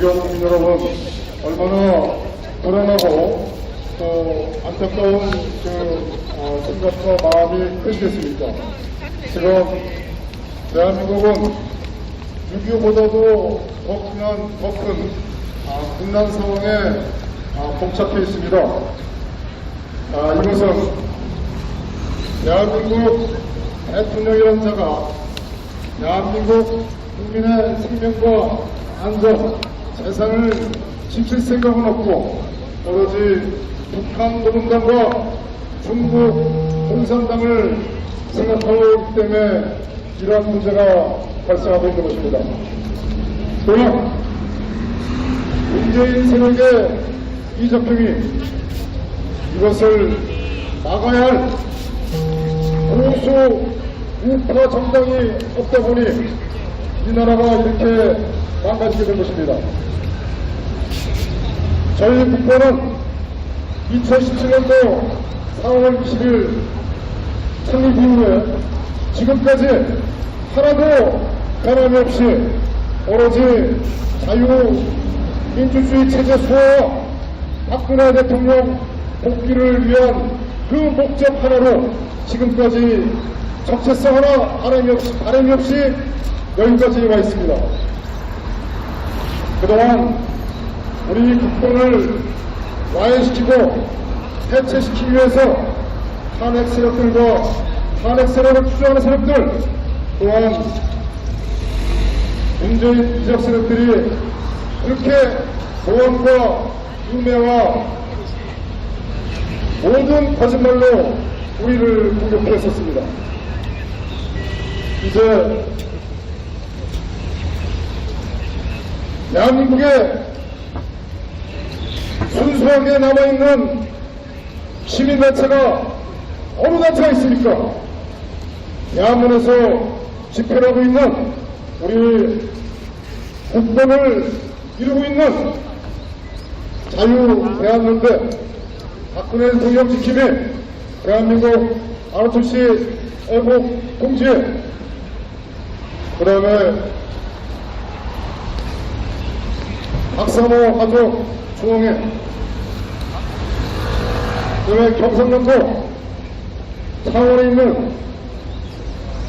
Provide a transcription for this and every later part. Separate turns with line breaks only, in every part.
국민 여러분, 얼마나 불안하고 또 안타까운 그 어, 생각과 마음이 크시겠습니까? 지금 대한민국은 6.25보다도 더 큰, 더큰 아, 국난 상황에 아, 봉착해 있습니다. 아, 이것은 대한민국 대통령이라는 자가 대한민국 국민의 생명과 안전, 재산을 지킬 생각은 없고 오로지 북한 노동당과 중국 공산당을 생각하고 있기 때문에 이러한 문제가 발생하고 있는 것입니다. 또한 문재인 세력의 이적행위 이것을 막아야 할 보수 우파 정당이 없다 보니 이 나라가 이렇게 망가지게 된 것입니다. 저희 국가는 2017년도 4월 20일 창립 이후에 지금까지 하나도 변함이 없이 오로지 자유민주주의 체제 수호와 박근혜 대통령 복귀를 위한 그 목적 하나로 지금까지 정체성 하나 바람이 없이, 바람이 없이 여기까지 와 있습니다. 그동안 우리 국권을 와해시키고 해체시키기 위해서 탄핵 세력들과 탄핵 세력을 추종하는 세력들 또한 문재인 이적 세력들이 그렇게 보안과 음해와 모든 거짓말로 우리를 공격했었습니다. 이제 대한민국에 순수하게 남아있는 시민단체가 어느 단체가 있습니까? 대한민국에서 집회를 하고 있는 우리 국권을 이루고 있는 자유 대한민국 박근혜 대통령 지킴이 대한민국 아르투시 애국 공지 그 다음에 박사모 가족 중앙회 그 다음에 경상남도 창원에 있는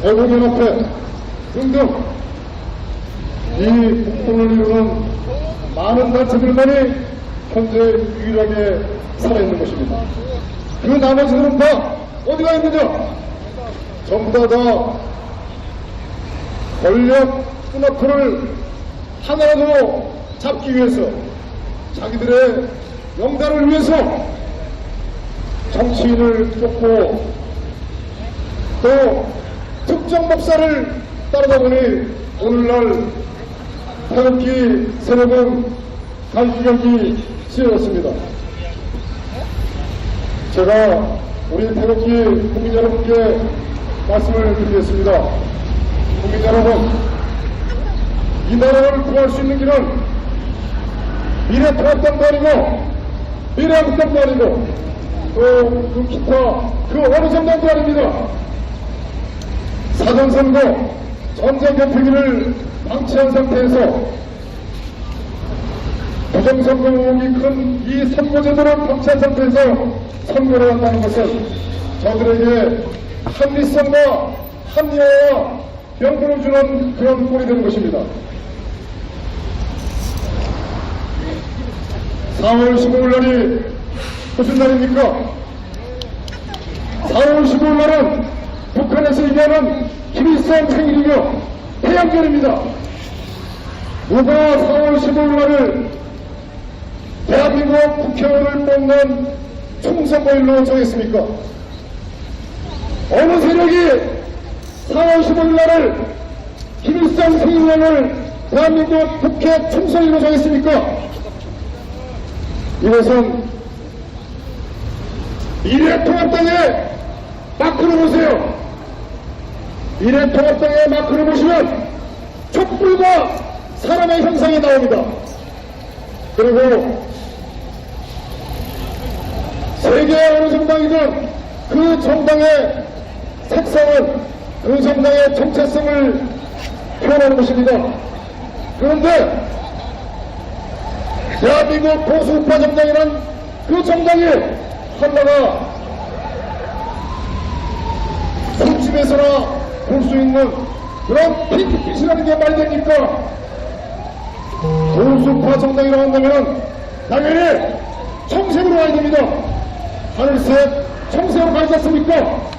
애국연합회 등등 이 국권을 이루는 많은 단체들만이 현재 유일하게 살아있는 것입니다. 그 나머지들은 다 어디가 있느냐? 전부 다, 다 권력 끊어크를 하나라도 잡기 위해서 자기들의 영달을 위해서 정치인을 쫓고 또 특정 목사를 따르다 보니 오늘날 태극기 세력은 갈기갈기 씌어졌습니다. 제가 우리 태극기 국민 여러분께 말씀을 드리겠습니다. 국민 여러분, 이 나라를 구할 수 있는 길은 미래 통합당도 아니고 미래 한국당도 아니고 또그 기타 그 어느 정당도 아닙니다. 사전선거 전쟁개폐기를 방치한 상태에서 부정선거 의혹이 큰 이 선거제도를 방치한 상태에서 선거를 한다는 것은 저들에게 합리성과 합리화와 명분을 주는 그런 꼴이 되는 것입니다. 4월 15일 날이 무슨 날입니까? 4월 15일 날은 북한에서 얘기하는 김일성 생일이며 태양절입니다. 누가 4월 15일 날을 대한민국 국회의원을 뽑는 총선거일로 정했습니까? 어느 세력이 4월 15일 날을 김일성 생일날을 대한민국 국회 총선일로 정했습니까? 이것은 미래통합당의 마크를 보세요. 미래통합당의 마크를 보시면 촛불과 사람의 형상이 나옵니다. 그리고 세계의 어느 정당이든 그 정당의 색상은 그 정당의 정체성을 표현하는 것입니다. 그런데 대한민국 보수우파 정당이란 그 정당이 하나가 성집에서나 볼 수 있는 그런 핑크빛이라는 게 말이 됩니까? 보수파 정당이라고 한다면 당연히 청색으로 가야 됩니다. 하늘색 청색으로 가지 않습니까?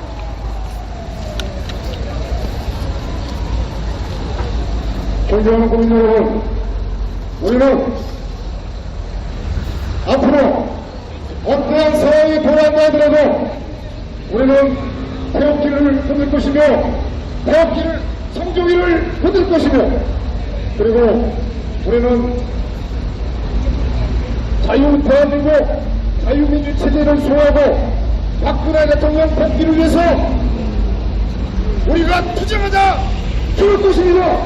존경하는 국민 여러분, 우리는 앞으로 어떠한 상황이 돌아온다 하더라도 우리는 태극기를 흔들 것이며 태극기를 성조기를 흔들 것이며 그리고 우리는 자유 대한민국 자유민주 체제를 소화하고 박근혜 대통령 복귀를 위해서 우리가 투쟁하자 죽을 것입니다.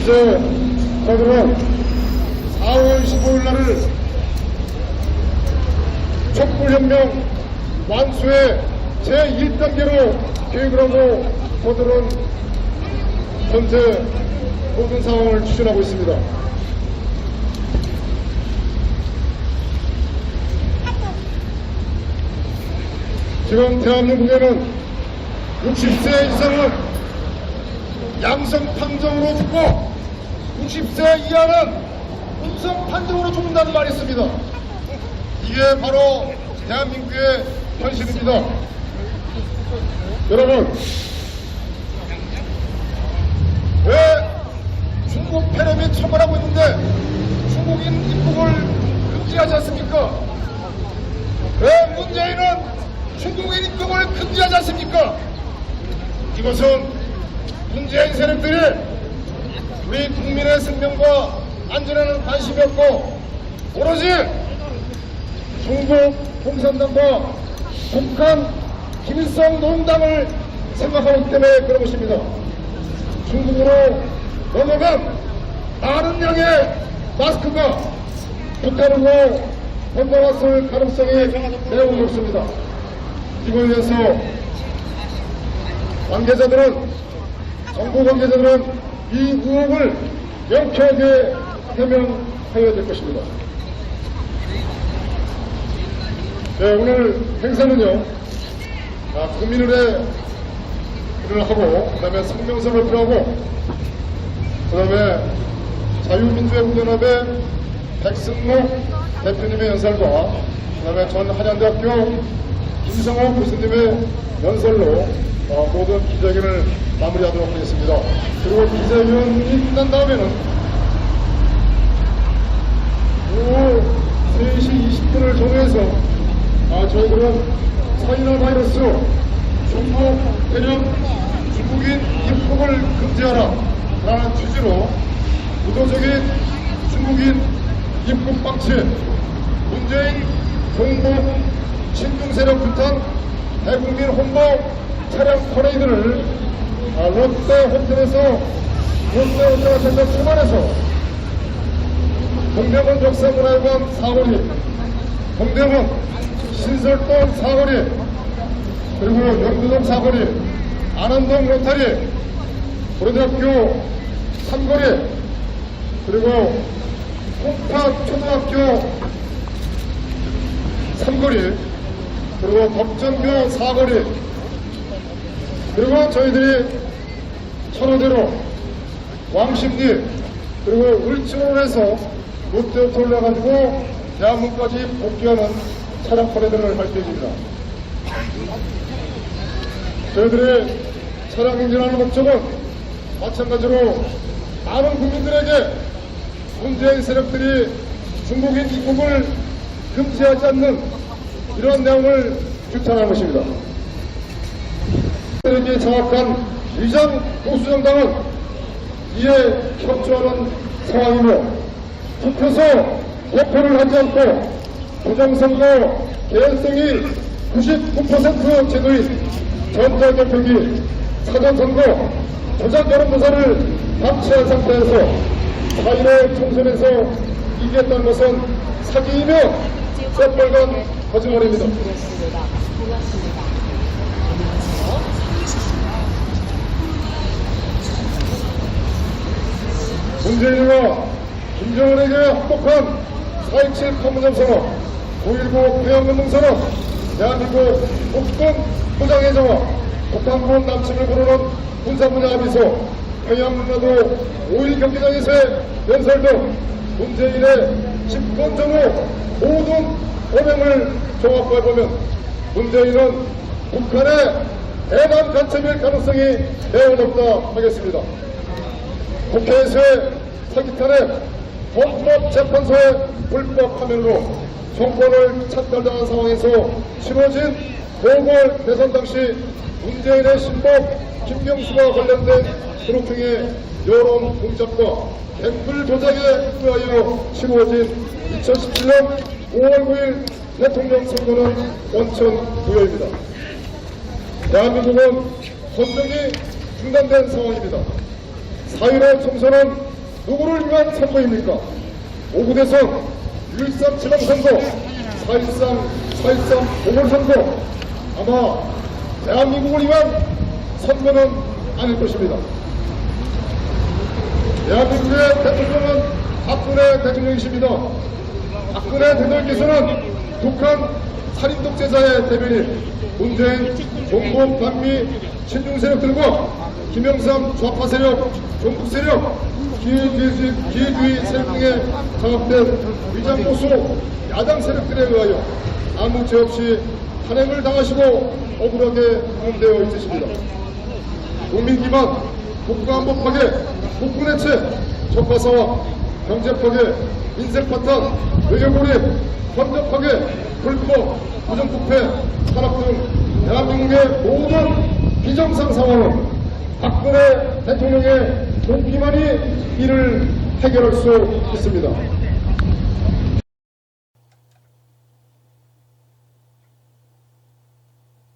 이제 저들은 4월 15일 날을 촛불혁명 완수의 제1단계로 계획을 하고 저들은 현재 모든 상황을 추진하고 있습니다. 지금 대한민국에는 60세 이상은 양성 판정으로 죽고 60세 이하는 음성 판정으로 죽는다는 말이 있습니다. 이게 바로 대한민국의 현실입니다. 여러분, 왜 중국 테레비 처벌하고 있는데 중국인 입국을 금지하지 않습니까? 왜 문재인은 중국인 입국을 금지하지 않습니까? 이것은 문재인 세력들이 우리 국민의 생명과 안전에는 관심이 없고 오로지 중국 공산당과 북한 김일성 노동당을 생각하기 때문에 그런 것입니다. 중국으로 넘어간 많은 양의 마스크가 북한으로 건너왔을 가능성이 매우 높습니다. 이걸 위해서 관계자들은 정부 관계자들은 이 의혹을 명쾌하게 해명해야 될 것입니다. 네, 오늘 행사는요, 아, 국민의례를 하고, 그 다음에 성명서를 발표하고, 그 다음에 자유민주연합의 백승록 대표님의 연설과, 그 다음에 전 한양대학교 김성호 교수님의 연설로 어, 모든 기자회견을 마무리하도록 하겠습니다. 그리고 기자회견이 끝난 다음에는 오후 3시 20분을 정해서 아, 저희들은 차이나 바이러스 중국 대륙 중국인 입국을 금지하라 라는 취지로 의도적인 중국인 입국 방치 문재인 공복 친중 세력 규탄 대국민 홍보 차량 퍼레이드를 아, 롯데 호텔에서 롯데 호텔 센터 출발해서 동대문 역사문화회관 사거리 동대문 신설동 사거리 그리고 영두동 사거리 안원동 로타리 고려대학교 삼거리 그리고 홍파 초등학교 삼거리 그리고 덕전교 사거리 그리고 저희들이 천호대로 왕십리 그리고 울진으로 해서 롯데호텔 올라가지고 대한문까지 복귀하는 차량 퍼레이드를 할 계획입니다. 저희들의 차량 행진하는 목적은 마찬가지로 많은 국민들에게 문재인 세력들이 중국인 입국을 금지하지 않는 이런 내용을 규탄하는 것입니다. 세력의 정확한 위장 보수정당은 이에 협조하는 상황이며 투표소 개표를 하지 않고 부정선거 개연성이 99% 제도인 전자개표기 사전선거 조작 여론조사를 방치한 상태에서 4.15 총선에서 이겼다는 것은 사기이며 새빨간
거짓말입니다.
문재인과 김정은에게 합복한 4.27 판문점 선언, 5.19 평양운동 선언, 대한민국 국군 포장해제와 북한군 남침을 부르는 군사분야 합의소, 평양문화도 5.1 경기장에서의 연설 등 문재인의 집권 전후 모든 오명을 종합해보면 문재인은 북한의 대남 간첩일 가능성이 매우 높다 하겠습니다. 국회에서의 사기탄에 헌법재판소의 불법 파면으로 정권을 착달당한 상황에서 치러진 보궐 대선 당시 문재인의 신복 김경수와 관련된 그룹등의 여론 공작과 댓글 조작에 의하여 치루어진 2017년 5월 9일 대통령 선거는 원천무효입니다. 대한민국은 헌정이 중단된 상황입니다. 4.15 총선은 누구를 위한 선거입니까? 오구 대선, 1.13 지방선거, 4.13, 4.13 보궐선거, 아마 대한민국을 위한 선거는 아닐 것입니다. 대한민국의 대통령은 박근혜 대통령이십니다. 박근혜 대통령께서는 북한 살인 독재자의 대변인 문재인 종북 반미 친중 세력들과 김영삼 좌파 세력, 종북 세력, 기회주의, 기회주의 세력 등에 장악된 위장보수 야당 세력들에 의하여 아무 죄 없이 탄핵을 당하시고 억울하게 구금되어 있으십니다. 국민 기만, 국가 안보 파괴, 국군 해체, 적화사와 경제 파괴, 인생 파탄, 외교 고립, 헌법 파괴, 불법, 부정부패, 탄압 등 대한민국의 모든 비정상 상황은 박근혜 대통령의 동기만이 이를 해결할 수 있습니다.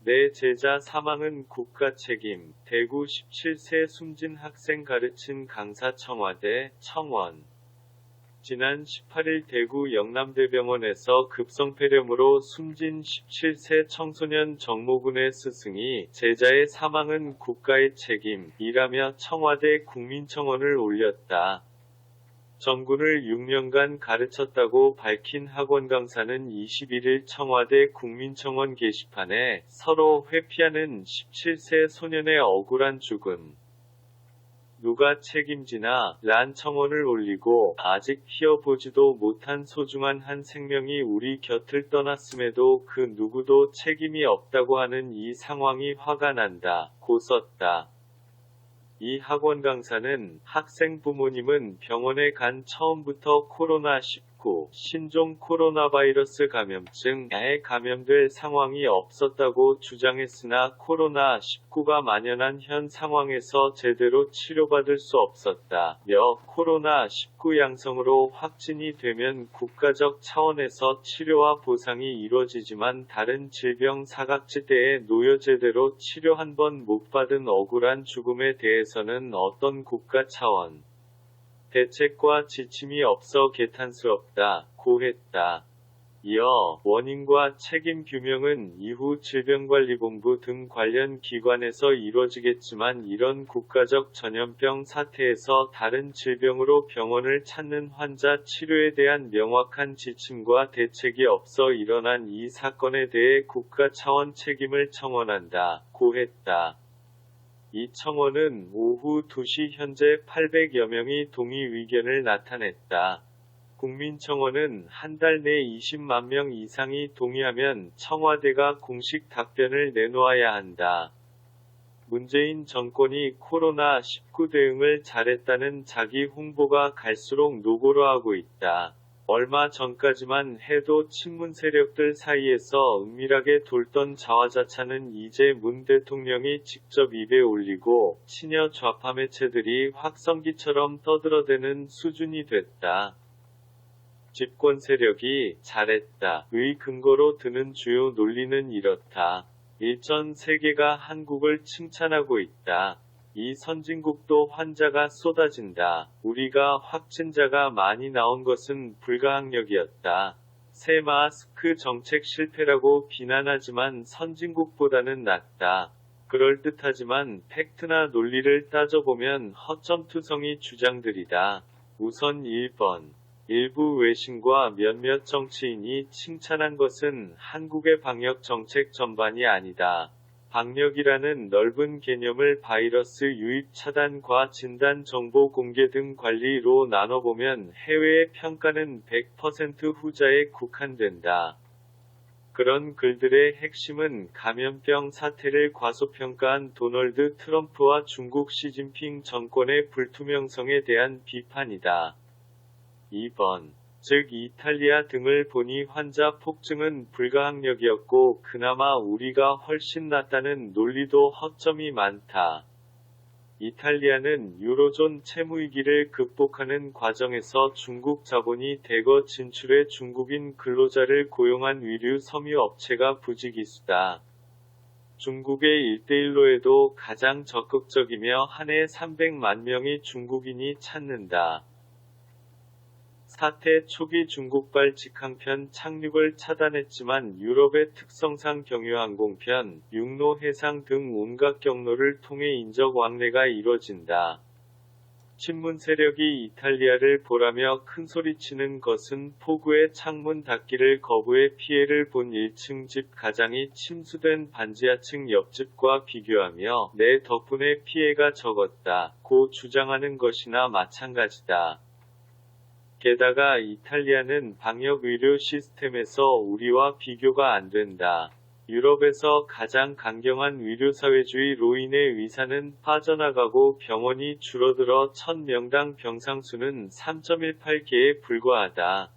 내 제자 사망은 국가 책임. 대구 17세 숨진 학생 가르친 강사 청와대 청원. 지난 18일 대구 영남대병원에서 급성폐렴으로 숨진 17세 청소년 정모군의 스승이 제자의 사망은 국가의 책임이라며 청와대 국민청원을 올렸다. 정군을 6년간 가르쳤다고 밝힌 학원 강사는 21일 청와대 국민청원 게시판에 서로 회피하는 17세 소년의 억울한 죽음. 누가 책임지나 란 청원을 올리고 아직 키워보지도 못한 소중한 한 생명이 우리 곁을 떠났음에도 그 누구도 책임이 없다고 하는 이 상황이 화가 난다. 고 썼다. 이 학원 강사는 학생 부모님은 병원에 간 처음부터 코로나19 신종 코로나 바이러스 감염증에 감염될 상황이 없었다고 주장했으나 코로나19가 만연한 현 상황에서 제대로 치료받을 수 없었다. 며 코로나19 양성으로 확진이 되면 국가적 차원에서 치료와 보상이 이루어지지만 다른 질병 사각지대에 놓여 제대로 치료 한 번 못 받은 억울한 죽음에 대해서는 어떤 국가 차원 대책과 지침이 없어 개탄스럽다. 고했다. 이어 원인과 책임 규명은 이후 질병관리본부 등 관련 기관에서 이루어지겠지만 이런 국가적 전염병 사태에서 다른 질병으로 병원을 찾는 환자 치료에 대한 명확한 지침과 대책이 없어 일어난 이 사건에 대해 국가 차원 책임을 청원한다. 고했다. 이 청원은 오후 2시 현재 800여 명이 동의 의견을 나타냈다. 국민청원은 한 달 내 20만 명 이상이 동의하면 청와대가 공식 답변을 내놓아야 한다. 문재인 정권이 코로나19 대응을 잘했다는 자기 홍보가 갈수록 노골화하고 있다. 얼마 전까지만 해도 친문 세력들 사이에서 은밀하게 돌던 자화자찬은 이제 문 대통령이 직접 입에 올리고 친여 좌파 매체들이 확성기처럼 떠들어대는 수준이 됐다. 집권 세력이 잘했다. 의 근거로 드는 주요 논리는 이렇다. 일전 세계가 한국을 칭찬하고 있다. 이 선진국도 환자가 쏟아진다. 우리가 확진자가 많이 나온 것은 불가항력이었다. 새 마스크 정책 실패라고 비난하지만 선진국보다는 낫다. 그럴듯하지만 팩트나 논리를 따져보면 허점투성이 주장들이다. 우선 1번. 일부 외신과 몇몇 정치인이 칭찬한 것은 한국의 방역 정책 전반이 아니다. 방역이라는 넓은 개념을 바이러스 유입 차단과 진단 정보 공개 등 관리로 나눠보면 해외의 평가는 100% 후자에 국한된다. 그런 글들의 핵심은 감염병 사태를 과소평가한 도널드 트럼프와 중국 시진핑 정권의 불투명성에 대한 비판이다. 2번. 즉 이탈리아 등을 보니 환자 폭증은 불가항력이었고 그나마 우리가 훨씬 낫다는 논리도 허점이 많다. 이탈리아는 유로존 채무위기를 극복하는 과정에서 중국 자본이 대거 진출해 중국인 근로자를 고용한 위류 섬유 업체가 부지기수다. 중국의 1대1로에도 가장 적극적이며 한 해 300만 명의 중국인이 찾는다. 사태 초기 중국발 직항편 착륙을 차단했지만 유럽의 특성상 경유항공편, 육로 해상 등 온갖 경로를 통해 인적 왕래가 이뤄진다. 친문 세력이 이탈리아를 보라며 큰소리치는 것은 폭우의 창문 닫기를 거부해 피해를 본 1층 집 가장이 침수된 반지하층 옆집과 비교하며 내 덕분에 피해가 적었다. 고 주장하는 것이나 마찬가지다. 게다가 이탈리아는 방역 의료 시스템에서 우리와 비교가 안 된다. 유럽에서 가장 강경한 의료사회주의로 인해 의사는 빠져나가고 병원이 줄어들어 1000명당 병상 수는 3.18개에 불과하다.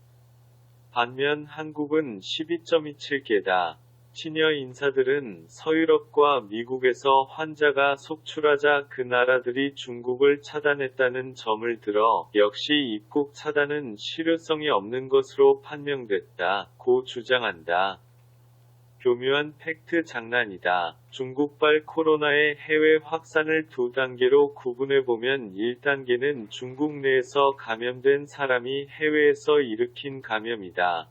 반면 한국은 12.27개다. 시니어 인사들은 서유럽과 미국에서 환자가 속출하자 그 나라들이 중국을 차단했다는 점을 들어 역시 입국 차단은 실효성이 없는 것으로 판명됐다. 고 주장한다. 교묘한 팩트 장난이다. 중국발 코로나의 해외 확산을 두 단계로 구분해보면 1단계는 중국 내에서 감염된 사람이 해외에서 일으킨 감염이다.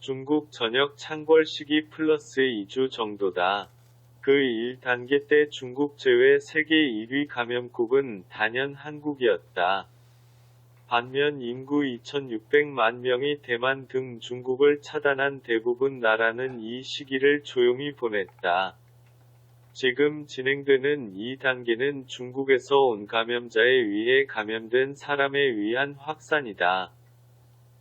중국 전역 창궐 시기 플러스 2주 정도다. 그 1단계 때 중국 제외 세계 1위 감염국은 단연 한국이었다. 반면 인구 2600만 명이 대만 등 중국을 차단한 대부분 나라는 이 시기를 조용히 보냈다. 지금 진행되는 이 단계는 중국에서 온 감염자에 의해 감염된 사람에 의한 확산이다.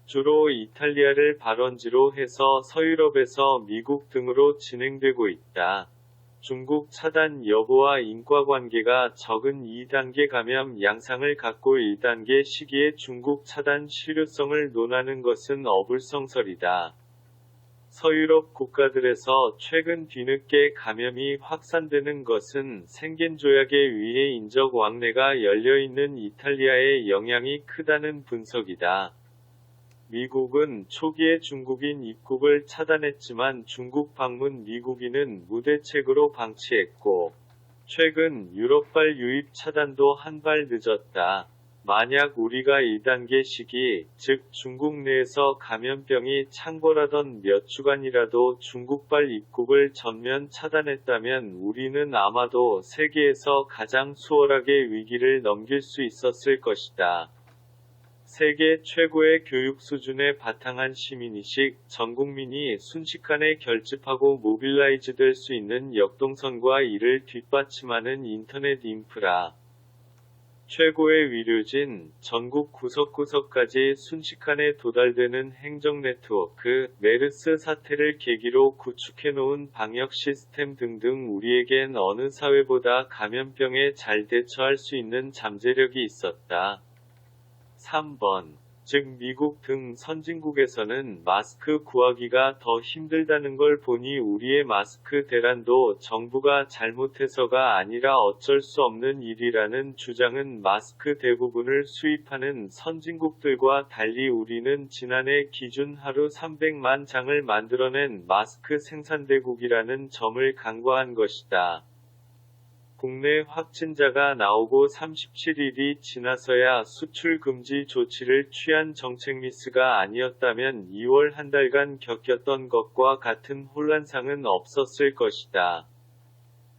주로 이탈리아를 발원지로 해서 서유럽에서 미국 등으로 진행되고 있다. 중국 차단 여부와 인과관계가 적은 2단계 감염 양상을 갖고 1단계 시기에 중국 차단 실효성을 논하는 것은 어불성설이다. 서유럽 국가들에서 최근 뒤늦게 감염이 확산되는 것은 생겐 조약에 의해 인적 왕래가 열려있는 이탈리아의 영향이 크다는 분석이다. 미국은 초기에 중국인 입국을 차단했지만 중국 방문 미국인은 무대책으로 방치했고, 최근 유럽발 유입 차단도 한 발 늦었다. 만약 우리가 2단계 시기, 즉 중국 내에서 감염병이 창궐하던 몇 주간이라도 중국발 입국을 전면 차단했다면 우리는 아마도 세계에서 가장 수월하게 위기를 넘길 수 있었을 것이다. 세계 최고의 교육 수준에 바탕한 시민의식, 전 국민이 순식간에 결집하고 모빌라이즈 될 수 있는 역동성과 이를 뒷받침하는 인터넷 인프라. 최고의 위료진, 전국 구석구석까지 순식간에 도달되는 행정 네트워크, 메르스 사태를 계기로 구축해놓은 방역 시스템 등등 우리에겐 어느 사회보다 감염병에 잘 대처할 수 있는 잠재력이 있었다. 3번. 즉 미국 등 선진국에서는 마스크 구하기가 더 힘들다는 걸 보니 우리의 마스크 대란도 정부가 잘못해서가 아니라 어쩔 수 없는 일이라는 주장은 마스크 대부분을 수입하는 선진국들과 달리 우리는 지난해 기준 하루 300만 장을 만들어낸 마스크 생산대국이라는 점을 간과한 것이다. 국내 확진자가 나오고 37일이 지나서야 수출 금지 조치를 취한 정책 미스가 아니었다면 2월 한 달간 겪었던 것과 같은 혼란상은 없었을 것이다.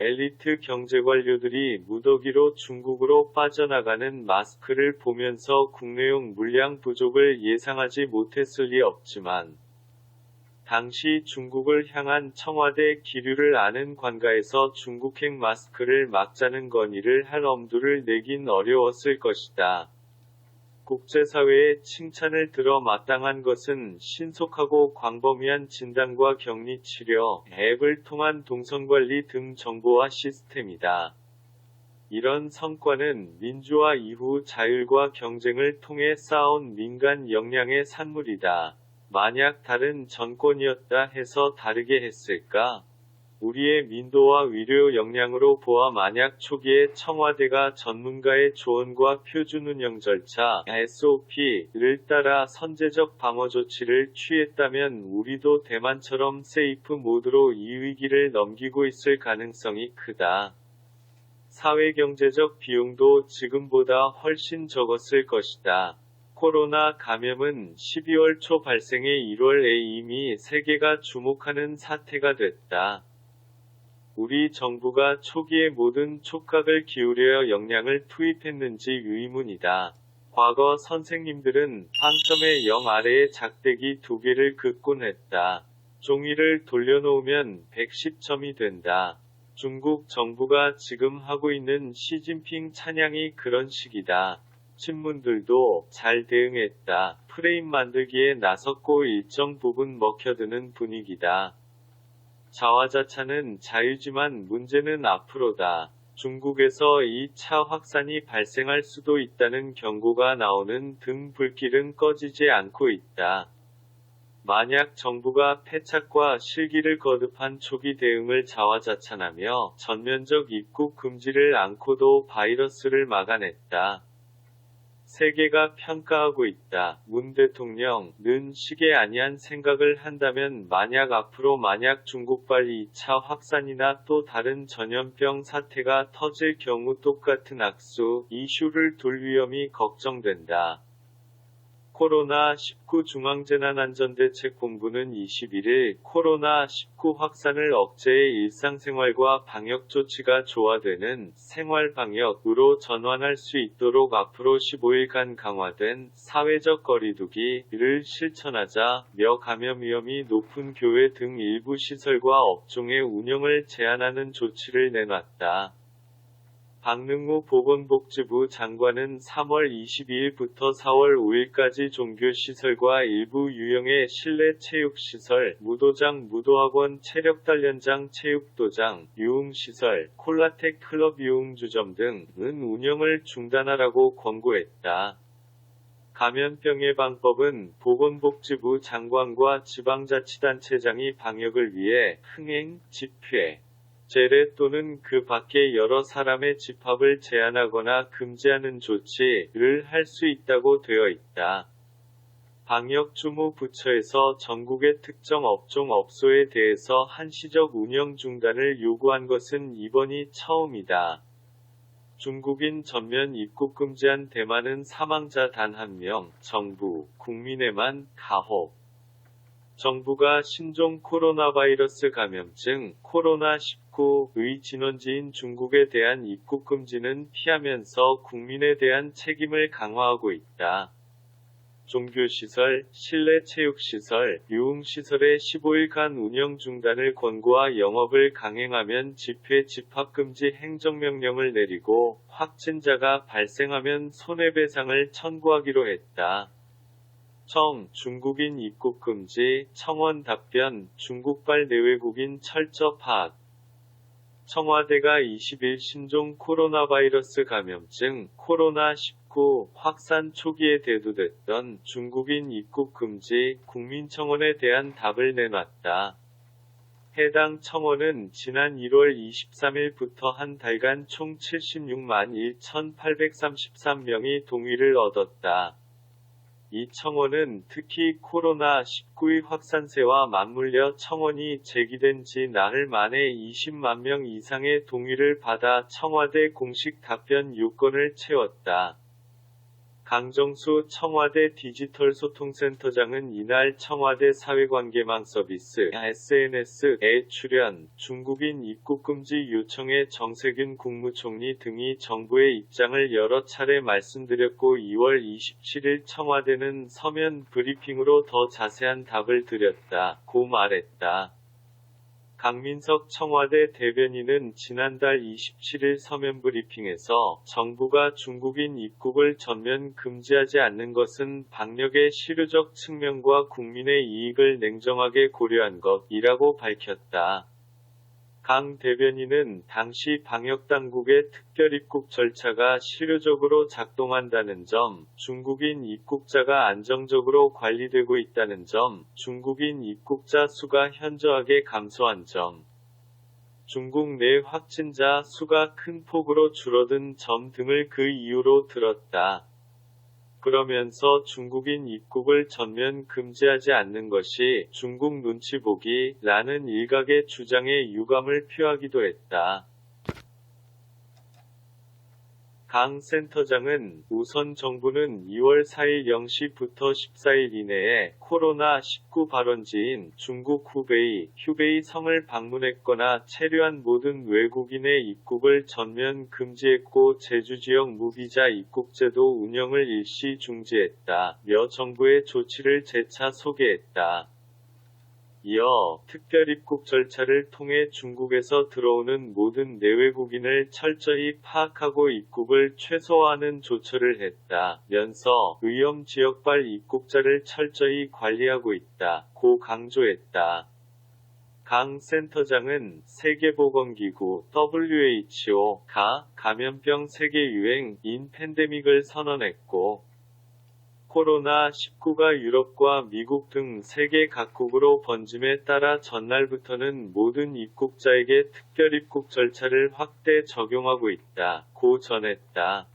엘리트 경제관료들이 무더기로 중국으로 빠져나가는 마스크를 보면서 국내용 물량 부족을 예상하지 못했을 리 없지만 당시 중국을 향한 청와대 기류를 아는 관가에서 중국행 마스크를 막자는 건의를 할 엄두를 내긴 어려웠을 것이다. 국제사회의 칭찬을 들어 마땅한 것은 신속하고 광범위한 진단과 격리 치료, 앱을 통한 동선관리 등 정보화 시스템이다. 이런 성과는 민주화 이후 자율과 경쟁을 통해 쌓아온 민간 역량의 산물이다. 만약 다른 정권이었다 해서 다르게 했을까? 우리의 민도와 위료 역량으로 보아 만약 초기에 청와대가 전문가의 조언과 표준 운영 절차 SOP를 따라 선제적 방어 조치를 취했다면 우리도 대만처럼 세이프 모드로 이 위기를 넘기고 있을 가능성이 크다. 사회경제적 비용도 지금보다 훨씬 적었을 것이다. 코로나 감염은 12월 초 발생해 1월에 이미 세계가 주목하는 사태가 됐다. 우리 정부가 초기에 모든 촉각을 기울여 역량을 투입했는지 의문이다. 과거 선생님들은 빵점의 0 아래에 작대기 두 개를 긋곤 했다. 종이를 돌려놓으면 110점이 된다. 중국 정부가 지금 하고 있는 시진핑 찬양이 그런 식이다. 신문들도 잘 대응했다. 프레임 만들기에 나섰고 일정 부분 먹혀드는 분위기다. 자화자찬은 자유지만 문제는 앞으로다. 중국에서 2차 확산이 발생할 수도 있다는 경고가 나오는 등 불길은 꺼지지 않고 있다. 만약 정부가 패착과 실기를 거듭한 초기 대응을 자화자찬하며 전면적 입국 금지를 않고도 바이러스를 막아냈다. 세계가 평가하고 있다. 문 대통령은 시계 아니한 생각을 한다면 만약 앞으로 만약 중국발 2차 확산이나 또 다른 전염병 사태가 터질 경우 똑같은 악수 이슈를 둘 위험이 걱정된다. 코로나19 중앙재난안전대책본부는 21일 코로나19 확산을 억제해 일상생활과 방역조치가 조화되는 생활방역으로 전환할 수 있도록 앞으로 15일간 강화된 사회적 거리두기를 실천하자며 감염 위험이 높은 교회 등 일부 시설과 업종의 운영을 제한하는 조치를 내놨다. 박능우 보건복지부 장관은 3월 22일부터 4월 5일까지 종교시설과 일부 유형의 실내 체육시설, 무도장, 무도학원, 체력단련장, 체육도장, 유흥시설, 콜라텍 클럽 유흥주점 등은 운영을 중단하라고 권고했다. 감염병 예방법은 보건복지부 장관과 지방자치단체장이 방역을 위해 흥행, 집회, 제례 또는 그 밖의 여러 사람의 집합을 제한하거나 금지하는 조치를 할 수 있다고 되어 있다. 방역주무부처에서 전국의 특정 업종 업소에 대해서 한시적 운영 중단을 요구한 것은 이번이 처음이다. 중국인 전면 입국 금지한 대만은 사망자 단 한 명, 정부, 국민에만 가혹. 정부가 신종 코로나 바이러스 감염증 코로나19의 진원지인 중국에 대한 입국 금지는 피하면서 국민에 대한 책임을 강화하고 있다. 종교시설, 실내 체육시설, 유흥시설의 15일간 운영 중단을 권고하 영업을 강행하면 집회 집합금지 행정명령을 내리고 확진자가 발생하면 손해배상을 청구하기로 했다. 청, 중국인 입국 금지, 청원 답변, 중국발 내외국인 철저 파악. 청와대가 20일 신종 코로나 바이러스 감염증 코로나19 코로나19 확산 초기에 대두됐던 중국인 입국 금지 국민청원에 대한 답을 내놨다. 해당 청원은 지난 1월 23일부터 한 달간 총 76만 1,833명이 동의를 얻었다. 이 청원은 특히 코로나19의 확산세와 맞물려 청원이 제기된 지 나흘 만에 20만 명 이상의 동의를 받아 청와대 공식 답변 요건을 채웠다. 강정수 청와대 디지털 소통센터장은 이날 청와대 사회관계망 서비스 SNS에 출연 중국인 입국 금지 요청에 정세균 국무총리 등이 정부의 입장을 여러 차례 말씀드렸고 2월 27일 청와대는 서면 브리핑으로 더 자세한 답을 드렸다. 고 말했다. 강민석 청와대 대변인은 지난달 27일 서면 브리핑에서 정부가 중국인 입국을 전면 금지하지 않는 것은 방역의 실효적 측면과 국민의 이익을 냉정하게 고려한 것이라고 밝혔다. 강 대변인은 당시 방역당국의 특별입국 절차가 실효적으로 작동한다는 점, 중국인 입국자가 안정적으로 관리되고 있다는 점, 중국인 입국자 수가 현저하게 감소한 점, 중국 내 확진자 수가 큰 폭으로 줄어든 점 등을 그 이유로 들었다. 그러면서 중국인 입국을 전면 금지하지 않는 것이 중국 눈치 보기 라는 일각의 주장에 유감을 표하기도 했다. 강 센터장은 우선 정부는 2월 4일 0시부터 14일 이내에 코로나19 발원지인 중국 후베이, 휴베이 성을 방문했거나 체류한 모든 외국인의 입국을 전면 금지했고 제주 지역 무비자 입국제도 운영을 일시 중지했다. 며 정부의 조치를 재차 소개했다. 이어 특별 입국 절차를 통해 중국에서 들어오는 모든 내외국인을 철저히 파악하고 입국을 최소화하는 조처를 했다. 면서 위험 지역발 입국자를 철저히 관리하고 있다. 고 강조했다. 강 센터장은 세계보건기구 WHO,가 감염병 세계 유행인 팬데믹을 선언했고, 코로나19가 유럽과 미국 등 세계 각국으로 번짐에 따라 전날부터는 모든 입국자에게 특별입국 절차를 확대 적용하고 있다. 고 전했다.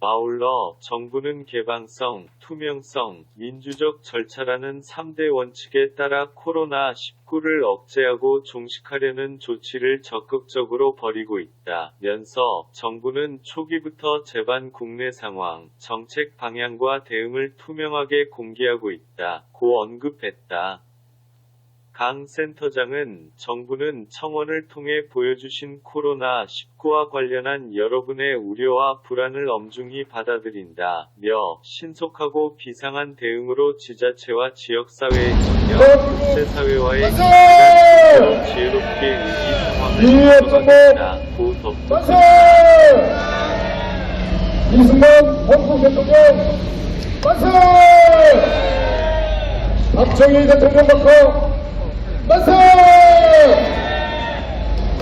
아울러 정부는 개방성, 투명성, 민주적 절차라는 3대 원칙에 따라 코로나19를 억제하고 종식하려는 조치를 적극적으로 벌이고 있다. 면서 정부는 초기부터 재반 국내 상황, 정책 방향과 대응을 투명하게 공개하고 있다. 고 언급했다. 강 센터장은 정부는 청원을 통해 보여주신 코로나19와 관련한 여러분의 우려와 불안을 엄중히 받아들인다. 며 신속하고 비상한 대응으로 지자체와 지역사회의 협력, 국제사회와의 기간 지혜롭게 위기 상황을 조정하겠다. 고 덧붙였다.
이승만 헌국 대통령 만세! 박정희 대통령 받고 만세!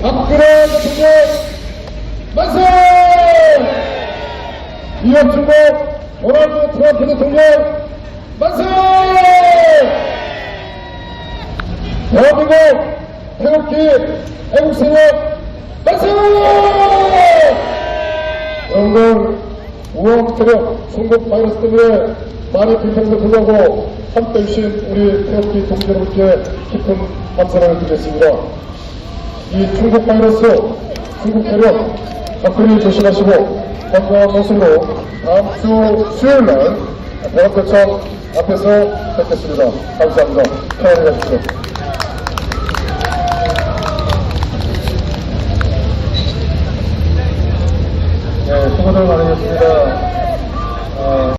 박근혜 대통령 만세! 이혁준국 도널드 트럼프 대통령 만세! 대한민국 태극기 애국세력 만세! 여러분들 우왕태령 중국 바이러스 때문에 많이 불평도 불구하고 함께 해주신 우리 태극기 동지 여러분께 깊은 감사를 드리겠습니다. 이 중국 바이러스, 중국 태령 각별히 조심하시고 건강한 모습으로 다음 주 수요일 날 대학교청 앞에서 뵙겠습니다. 감사합니다. 편안히 가십시오. 네, 수고들 많으셨습니다.